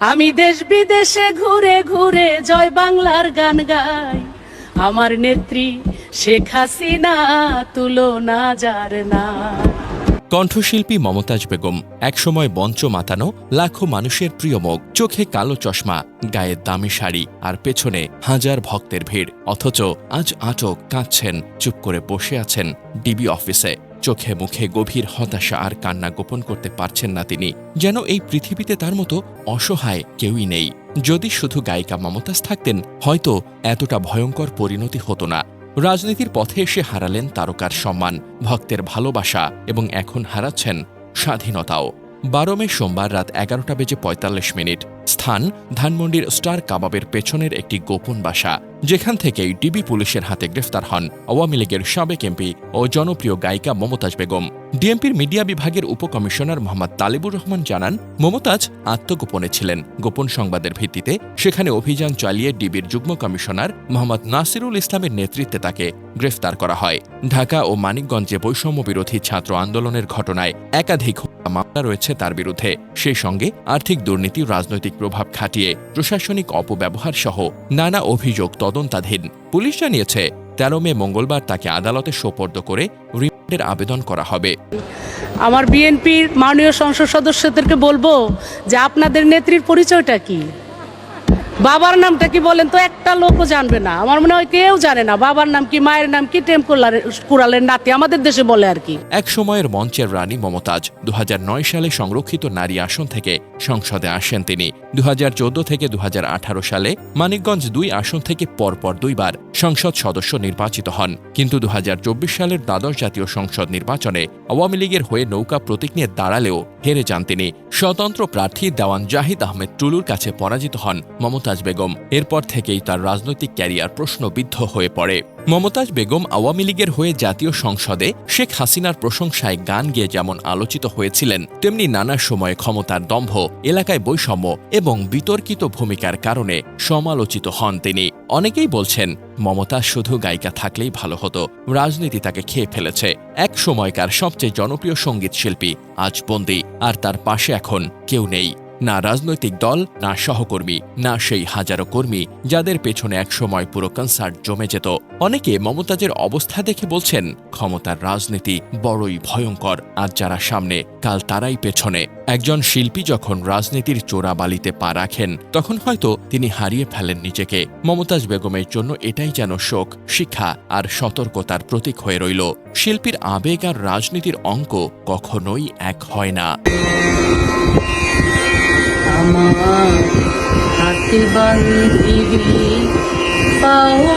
আমি দেশ বিদেশে ঘুরে ঘুরে জয় বাংলার গান গাই। আমার নেত্রী শেখ হাসিনা তুলনা যার না কণ্ঠশিল্পী মমতাজ বেগম, একসময় মঞ্চ মাতানো লাখো মানুষের প্রিয় মুখ, চোখে কালো চশমা, গায়ে দামি শাড়ি, আর পেছনে হাজার ভক্তের ভিড়। অথচ আজ আটক কাঁদছেন, চুপ করে বসে আছেন ডিবি অফিসে। চোখে মুখে গভীর হতাশা আর কান্না গোপন করতে পারছেন না তিনি। যেন এই পৃথিবীতে তার মতো অসহায় কেউই নেই। যদি শুধু গায়িকা মমতাজ থাকতেন, হয়তো এতটা ভয়ঙ্কর পরিণতি হতো না। রাজনীতির পথে এসে হারালেন তারকার সম্মান, ভক্তের ভালোবাসা এবং এখন হারাচ্ছেন স্বাধীনতাও। বারো মে সোমবার রাত এগারোটা বেজে পঁয়তাল্লিশ মিনিট। স্থান ধানমন্ডির স্টার কাবাবের পেছনের একটি গোপন বাসা। যেখান থেকেই ডিবি পুলিশের হাতে গ্রেফতার হন আওয়ামী লীগের সাবেক এমপি ও জনপ্রিয় গায়িকা মমতাজ বেগম। ডিএমপির মিডিয়া বিভাগের উপকমিশনার মোহাম্মদ তালিবুর রহমান জানান, মমতাজ আত্মগোপনে ছিলেন। গোপন সংবাদের ভিত্তিতে সেখানে অভিযান চালিয়ে ডিবির যুগ্ম কমিশনার মোহাম্মদ নাসিরুল ইসলামের নেতৃত্বে তাকে গ্রেফতার করা হয়। ঢাকা ও মানিকগঞ্জে বৈষম্য বিরোধী ছাত্র আন্দোলনের ঘটনায় একাধিক মামলা রয়েছে তার বিরুদ্ধে। সেই সঙ্গে আর্থিক দুর্নীতি, রাজনৈতিক প্রভাব খাটিয়ে প্রশাসনিক অপব্যবহার সহ নানা অভিযোগ তদন্তাধীন। পুলিশ জানিয়েছে, তেরো মে মঙ্গলবার তাকে আদালতে সোপর্দ করে রিমান্ডের আবেদন করা হবে। আমার বিএনপির মাননীয় সংসদ সদস্যদেরকে বলব যে আপনাদের নেত্রীর পরিচয়টা কি? বাবার নামটা কি বলেন তো? একটা লোকও জানবে না। আমার মনে হয় কেউ জানে না। বাবার নাম কি, মায়ের নাম কি টেম কুরালের নাতি? আমাদের দেশে বলে আর কি। এক সময়ের মঞ্চের রানী মমতাজ দু হাজার নয় সালে সংরক্ষিত নারী আসন থেকে সংসদে আসেন তিনি। দু হাজার চোদ্দ থেকে দু হাজার আঠারো সালে মানিকগঞ্জ দুই আসন থেকে পরপর দুইবার সংসদ সদস্য নির্বাচিত হন। কিন্তু দু হাজার চব্বিশ সালের দ্বাদশ জাতীয় সংসদ নির্বাচনে আওয়ামী লীগের হয়ে নৌকা প্রতীক নিয়ে দাঁড়ালেও হেরে যান তিনি। স্বতন্ত্র প্রার্থী দেওয়ান জাহিদ আহমেদ টুলুর কাছে পরাজিত হন। মমতাজ বেগম। এরপর থেকেই তার রাজনৈতিক ক্যারিয়ার প্রশ্নবিদ্ধ হয়ে পড়ে। মমতাজ বেগম আওয়ামী লীগের হয়ে জাতীয় সংসদে শেখ হাসিনার প্রশংসায় গান গেয়ে যেমন আলোচিত হয়েছিলেন, তেমনি নানা সময়ে ক্ষমতার দম্ভ, এলাকায় বৈষম্য এবং বিতর্কিত ভূমিকার কারণে সমালোচিত হন তিনি। অনেকেই বলছেন, মমতা শুধু গায়িকা থাকলেই ভালো হতো, রাজনীতি তাকে খেয়ে ফেলেছে। এক সময়কার সবচেয়ে জনপ্রিয় সংগীত শিল্পী আজ বন্দী, আর তার পাশে এখন কেউ নেই। না রাজনৈতিক দল, না সহকর্মী, না সেই হাজারো কর্মী যাদের পেছনে একসময় পুরো কনসার্ট জমে যেত। অনেকে মমতাজের অবস্থা দেখে বলছেন, ক্ষমতার রাজনীতি বড়ই ভয়ঙ্কর, আর যারা সামনে, কাল তারাই পেছনে। একজন শিল্পী যখন রাজনীতির চোরাবালিতে পা রাখেন, তখন হয়তো তিনি হারিয়ে ফেলেন নিজেকে। মমতাজ বেগমের জন্য এটাই যেন শোক, শিক্ষা আর সতর্কতার প্রতীক হয়ে রইল। শিল্পীর আবেগ আর রাজনীতির অঙ্ক কখনোই এক হয় না। আমার হাতে বান্ধিবি পাও